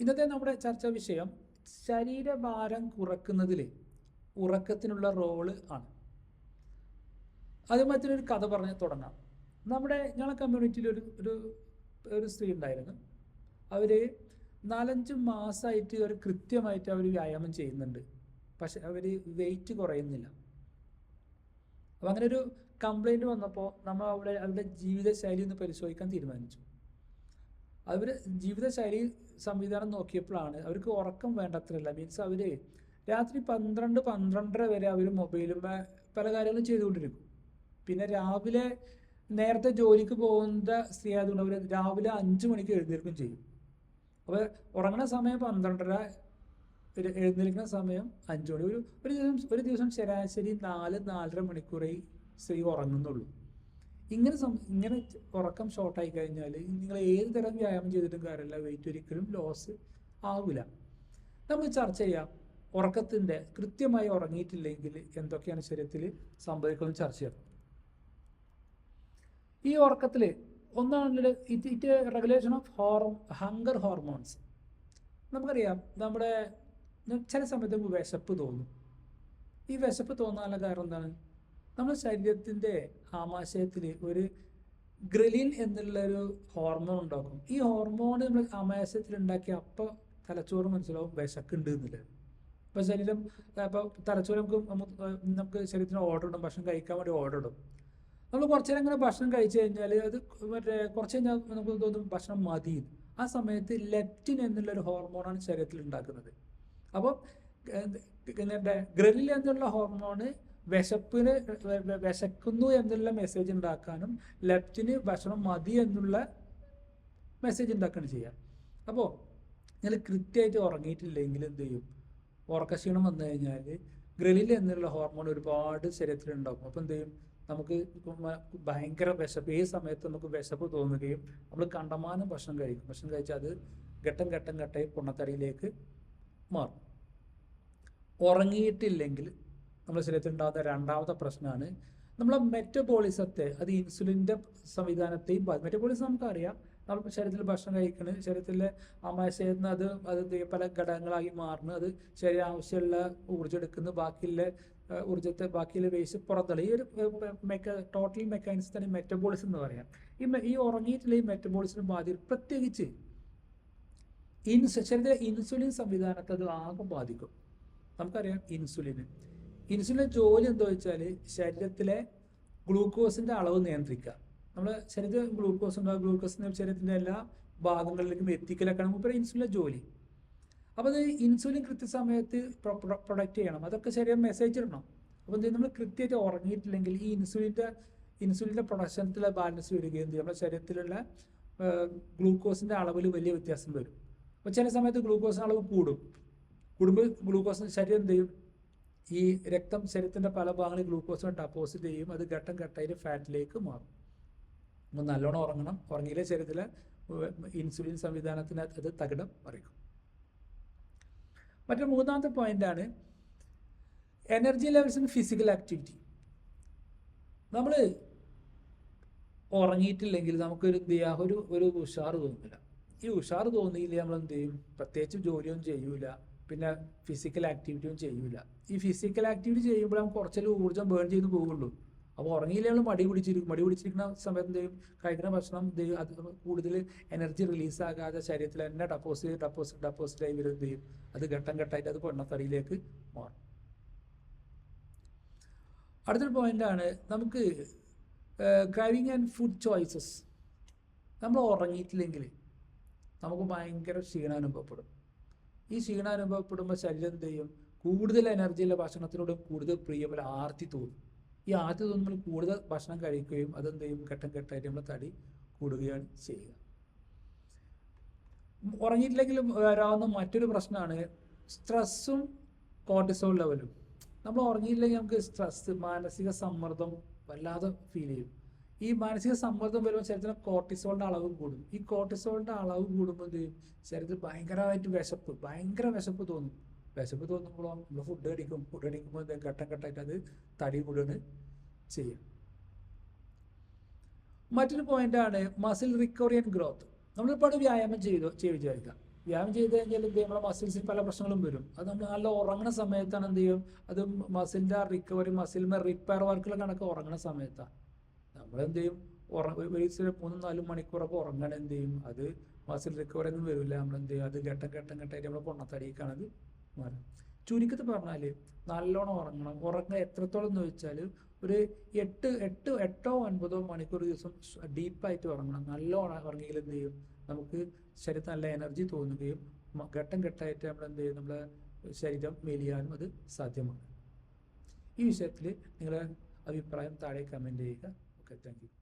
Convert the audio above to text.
ഇന്നത്തെ നമ്മുടെ ചർച്ചാ വിഷയം ശരീരഭാരം കുറക്കുന്നതിൽ ഉറക്കത്തിനുള്ള റോൾ ആണ്. അതുമാതിരി ഒരു കഥ പറഞ്ഞ് തുടങ്ങാം. നമ്മുടെ ഞങ്ങളുടെ കമ്മ്യൂണിറ്റിയിൽ ഒരു ഒരു ഒരു സ്ത്രീ ഉണ്ടായിരുന്നു. അവർ നാലഞ്ച് മാസമായിട്ട് അവർ കൃത്യമായിട്ട് അവർ വ്യായാമം ചെയ്യുന്നുണ്ട്. പക്ഷെ അവർ വെയിറ്റ് കുറയുന്നില്ല. അപ്പം അങ്ങനെ ഒരു കംപ്ലൈന്റ് വന്നപ്പോൾ നമ്മൾ അവിടെ അവരുടെ ജീവിതശൈലി ഒന്ന് പരിശോധിക്കാൻ തീരുമാനിച്ചു. അവർ ജീവിതശൈലി സംവിധാനം നോക്കിയപ്പോഴാണ് അവർക്ക് ഉറക്കം വേണ്ടത്രല്ല. മീൻസ് അവർ രാത്രി പന്ത്രണ്ട് പന്ത്രണ്ടര വരെ അവർ മൊബൈലും പല കാര്യങ്ങളും ചെയ്തുകൊണ്ടിരിക്കും. പിന്നെ രാവിലെ നേരത്തെ ജോലിക്ക് പോകുന്ന സ്ത്രീ ആയതുകൊണ്ട് അവർ രാവിലെ അഞ്ച് മണിക്ക് എഴുന്നേൽക്കും ചെയ്യും. അപ്പോൾ ഉറങ്ങുന്ന സമയം പന്ത്രണ്ടര എഴുന്നേൽക്കുന്ന സമയം അഞ്ച് മണി. ഒരു ഒരു ദിവസം ഒരു ദിവസം ശരാശരി നാല് നാലര മണിക്കൂറേ സ്ത്രീ ഉറങ്ങുന്നുള്ളൂ. ഇങ്ങനെ ഇങ്ങനെ ഉറക്കം ഷോർട്ടായി കഴിഞ്ഞാൽ നിങ്ങൾ ഏത് തരം വ്യായാമം ചെയ്തിട്ടും കാര്യമില്ല. വെയിറ്റ് ഒരിക്കലും ലോസ് ആവില്ല നമ്മൾ ചർച്ച ചെയ്യാം. ഉറക്കത്തിന്റെ കൃത്യമായി ഉറങ്ങിയിട്ടില്ലെങ്കിൽ എന്തൊക്കെയാണ് ശരീരത്തിൽ സംഭവിക്കുന്നത് ചർച്ച ചെയ്യാം. ഈ ഉറക്കത്തിൽ ഒന്നാണല്ലോ it it regulation of hor hunger hormones നമുക്കറിയാം നമ്മുടെ ചില സമയത്ത് വിശപ്പ് തോന്നും. ഈ വിശപ്പ് തോന്നാനുള്ള കാരണം എന്താണ്? നമ്മുടെ ശരീരത്തിന്റെ ആമാശയത്തിൽ ഒരു ഗ്രലിൻ എന്നുള്ള ഒരു ഹോർമോൺ ഉണ്ടാക്കും. ഈ ഹോർമോൺ നമ്മൾ ആമാശയത്തിൽ ഉണ്ടാക്കിയ അപ്പോൾ തലച്ചോറ് മനസ്സിലാവും വിശക്കുണ്ട് എന്നുള്ളത്. ഇപ്പോൾ ശരീരം ഇപ്പോൾ തലച്ചോറ് നമുക്ക് നമുക്ക് ശരീരത്തിന് ഓർഡർ ഇടും ഭക്ഷണം കഴിക്കാൻ വേണ്ടി ഓർഡർ ഇടും. നമ്മൾ കുറച്ച് നേരം ഇങ്ങനെ ഭക്ഷണം കഴിച്ചു കഴിഞ്ഞാൽ അത് മറ്റേ കുറച്ച് കഴിഞ്ഞാൽ നമുക്ക് തോന്നും ഭക്ഷണം മതി. ആ സമയത്ത് ലെപ്റ്റിൻ എന്നുള്ളൊരു ഹോർമോണാണ് ശരീരത്തിൽ ഉണ്ടാക്കുന്നത്. അപ്പോൾ ഗ്രലിൽ എന്നുള്ള ഹോർമോണ് വിശപ്പിന് വിശക്കുന്നു എന്നുള്ള മെസ്സേജ് ഉണ്ടാക്കാനും ലെഫ്റ്റിന് ഭക്ഷണം മതി എന്നുള്ള മെസ്സേജ് ഉണ്ടാക്കുകയാണ് ചെയ്യുക. അപ്പോൾ നിങ്ങൾ കൃത്യമായിട്ട് ഉറങ്ങിയിട്ടില്ലെങ്കിൽ എന്ത് ചെയ്യും? ഉറക്കക്ഷീണം വന്നു കഴിഞ്ഞാൽ ഗ്രലിൽ എന്നുള്ള ഹോർമോൺ ഒരുപാട് ശരീരത്തിൽ ഉണ്ടാകും. അപ്പോൾ എന്ത് ചെയ്യും? നമുക്ക് ഭയങ്കര വിശപ്പ് ഈ സമയത്ത് നമുക്ക് വിശപ്പ് തോന്നുകയും നമ്മൾ കണ്ടമാനം ഭക്ഷണം കഴിക്കും. ഭക്ഷണം കഴിച്ചാൽ അത് ഘട്ടം ഘട്ടം ഘട്ടമായി പൊണ്ണത്തടിയിലേക്ക് മാറും. ഉറങ്ങിയിട്ടില്ലെങ്കിൽ നമ്മുടെ ശരീരത്തിൽ ഉണ്ടാകുന്ന രണ്ടാമത്തെ പ്രശ്നമാണ് നമ്മളെ മെറ്റബോളിസത്തെ അത് ഇൻസുലിന്റെ സംവിധാനത്തെയും മെറ്റബോളിസം നമുക്കറിയാം. നമ്മൾ ശരീരത്തിൽ ഭക്ഷണം കഴിക്കുന്നത് ശരീരത്തിലെ നിന്ന് അത് അത് പല ഘടകങ്ങളായി മാറുന്നു. അത് ശരീരം ആവശ്യമുള്ള ഊർജം എടുക്കുന്നു ബാക്കിയുള്ള ഊർജത്തെ ബാക്കിയുള്ള വേസ്റ്റ് പുറത്തള്ളി ഈ ഒരു മെക്ക ടോട്ടൽ മെക്കാനിസം തന്നെ മെറ്റബോളിസം എന്ന് പറയാം. ഈ ഈ ഉറങ്ങിയിട്ടുള്ള ഈ മെറ്റബോളിസം ബാധിക്കും. പ്രത്യേകിച്ച് ഇൻസു ശരീരത്തിലെ ഇൻസുലിൻ സംവിധാനത്തെ അത് ആകെ ബാധിക്കും. നമുക്കറിയാം ഇൻസുലിൻ ഇൻസുലിന്റെ ജോലി എന്താ വെച്ചാൽ ശരീരത്തിലെ ഗ്ലൂക്കോസിന്റെ അളവ് നിയന്ത്രിക്കുക. നമ്മൾ ശരീരത്തിൽ ഗ്ലൂക്കോസ് ഉണ്ടാകും. ഗ്ലൂക്കോസിന്റെ ശരീരത്തിന്റെ എല്ലാ ഭാഗങ്ങളിലേക്കും എത്തിക്കലൊക്കെയാണ് മുമ്പ് ഇൻസുലിന്റെ ജോലി. അപ്പോൾ അത് ഇൻസുലിൻ കൃത്യസമയത്ത് പ്രൊഡക്റ്റ് ചെയ്യണം. അതൊക്കെ ശരീരം മെസ്സേജ് ഇടണം. അപ്പോൾ നമ്മൾ കൃത്യമായിട്ട് ഉറങ്ങിയിട്ടില്ലെങ്കിൽ ഈ ഇൻസുലിന്റെ ഇൻസുലിന്റെ പ്രൊഡക്ഷനത്തിലെ ബാലൻസ് വരികയും നമ്മുടെ ശരീരത്തിലുള്ള ഗ്ലൂക്കോസിന്റെ അളവിൽ വലിയ വ്യത്യാസം വരും. അപ്പോൾ ചില സമയത്ത് ഗ്ലൂക്കോസിന്റെ അളവ് കൂടും. കൂടുമ്പോൾ ഗ്ലൂക്കോസ് ശരീരം എന്ത് ചെയ്യും? ഈ രക്തം ശരീരത്തിന്റെ പല ഭാഗങ്ങളിൽ ഗ്ലൂക്കോസിനെ ഡെപ്പോസിറ്റ് ചെയ്യും. അത് ഘട്ടം ഘട്ടമായിട്ട് ഫാറ്റിലേക്ക് മാറും. നമ്മൾ നല്ലോണം ഉറങ്ങണം. ഉറങ്ങിയിലെ ശരീരത്തിലെ? ഇൻസുലിൻ സംവിധാനത്തിന് അത് തകിടം മറിക്കും. മറ്റൊരു മൂന്നാമത്തെ പോയിന്റാണ് energy levels in physical activity നമ്മൾ ഉറങ്ങിയിട്ടില്ലെങ്കിൽ നമുക്കൊരു എന്ത് ചെയ്യുക ഒരു ഒരു ഉഷാർ തോന്നില്ല. ഈ ഉഷാർ തോന്നിയില്ല നമ്മൾ എന്ത് ചെയ്യും? പ്രത്യേകിച്ച് ജോലിയൊന്നും ചെയ്യൂല. പിന്നെ ഫിസിക്കൽ ആക്ടിവിറ്റിയും ചെയ്യില്ല ഈ ഫിസിക്കൽ ആക്ടിവിറ്റി ചെയ്യുമ്പോൾ നമുക്ക് ഊർജം ബേൺ ചെയ്ത് പോകുള്ളൂ അപ്പോൾ ഉറങ്ങിയില്ലേ നമ്മൾ മടി പിടിച്ചിരിക്കും മടി പിടിച്ചിരിക്കുന്ന സമയത്ത് എന്തെയും കഴിക്കുന്ന ഭക്ഷണം അത് കൂടുതൽ എനർജി റിലീസ് ആകാതെ ശരീരത്തിൽ തന്നെ ഡപ്പോസിറ്റ് ഡപ്പോസിറ്റ് ഡപ്പോസിറ്റ് ആയി വരും എന്ത് ചെയ്യും? അത് ഘട്ടം ഘട്ടമായിട്ട് അത് പൊണ്ണത്തടിയിലേക്ക് മാറും. അടുത്തൊരു പോയിന്റാണ് നമുക്ക് ക്രൈവിങ് ആൻഡ് ഫുഡ് ചോയ്സസ് നമ്മൾ ഉറങ്ങിയിട്ടില്ലെങ്കിൽ നമുക്ക് ഭയങ്കര ക്ഷീണം അനുഭവപ്പെടും. ഈ ക്ഷീണം അനുഭവപ്പെടുമ്പോൾ ശരീരം എന്ത് ചെയ്യും? കൂടുതൽ എനർജിയുള്ള ഭക്ഷണത്തിനോട് കൂടുതൽ പ്രിയപോലെ ആർത്തി തോന്നും. ഈ ആർത്തി തോന്നുമ്പോൾ കൂടുതൽ ഭക്ഷണം കഴിക്കുകയും അതെന്ത് ചെയ്യും? ഘട്ടം ഘട്ടമായിട്ട് നമ്മൾ തടി കൂടുകയാണ് ചെയ്യുക. ഉറങ്ങിയിട്ടില്ലെങ്കിലും വരാവുന്ന മറ്റൊരു പ്രശ്നമാണ് സ്ട്രെസ്സും കോർട്ടിസോൾ ലെവലും നമ്മൾ ഉറങ്ങിയില്ലെങ്കിൽ നമുക്ക് സ്ട്രെസ് മാനസിക സമ്മർദ്ദം വല്ലാതെ ഫീൽ ചെയ്യും. ഈ മാനസിക സമ്മർദ്ദം വരുമ്പോൾ ശരീരത്തിന് കോർട്ടിസോളിന്റെ അളവ് കൂടും. ഈ കോർട്ടിസോളിന്റെ അളവ് കൂടുമ്പോൾ ചെയ്യും? ശരീരത്തിൽ ഭയങ്കരമായിട്ട് വിശപ്പ് ഭയങ്കര വിശപ്പ് തോന്നും. വിശപ്പ് തോന്നുമ്പോൾ നമ്മൾ ഫുഡ് കടിക്കും ഫുഡ് കടിക്കുമ്പോൾ എന്ത് ഘട്ടം ഘട്ടമായിട്ട് അത് തടി കൂടുകയാണ് ചെയ്യുക. മറ്റൊരു പോയിന്റാണ് മസിൽ റിക്കവറി ആൻഡ് ഗ്രോത്ത് നമ്മൾ ഒരുപാട് വ്യായാമം ചെയ്തു വിചാരിക്കാം വ്യായാമം ചെയ്ത് കഴിഞ്ഞാൽ എന്ത് ചെയ്യും? നമ്മളെ മസിൽസിൽ പല പ്രശ്നങ്ങളും വരും. അത് നമ്മൾ നല്ല ഉറങ്ങുന്ന സമയത്താണ് എന്ത് ചെയ്യും? അത് മസിലിന്റെ റിക്കവറി മസിലിന്റെ റിപ്പയർ വർക്കുകൾ കണക്ക് ഉറങ്ങുന്ന സമയത്താണ്. നമ്മൾ എന്ത് ചെയ്യും ഒരു മൂന്നും നാലും മണിക്കൂറൊക്കെ ഉറങ്ങാൻ എന്ത് ചെയ്യും? അത് മസിൽ റിക്കവറി ഒന്നും വരില്ല. നമ്മൾ എന്ത് ചെയ്യും? അത് ഘട്ടം ഘട്ടം ഘട്ടമായിട്ട് നമ്മൾ പൊണ്ണത്തടിയിക്കാണത് മാറും ചുരുക്കത്തിൽ പറഞ്ഞാൽ നല്ലോണം ഉറങ്ങണം. ഉറങ്ങുക എത്രത്തോളം എന്ന് വെച്ചാൽ ഒരു എട്ട് എട്ട് എട്ടോ ഒൻപതോ മണിക്കൂർ ദിവസം ഡീപ്പായിട്ട് ഉറങ്ങണം. നല്ലോണം ഉറങ്ങിയെങ്കിൽ എന്ത് ചെയ്യും? നമുക്ക് ശരീരത്തിൽ നല്ല എനർജി തോന്നുകയും ഘട്ടം ഘട്ടമായിട്ട് നമ്മൾ എന്ത് ചെയ്യും? നമ്മളെ ശരീരം മെലിയാനും അത് സാധ്യമാണ്. ഈ വിഷയത്തിൽ നിങ്ങളുടെ അഭിപ്രായം താഴെ കമന്റ് ചെയ്യുക. Okay, thank you.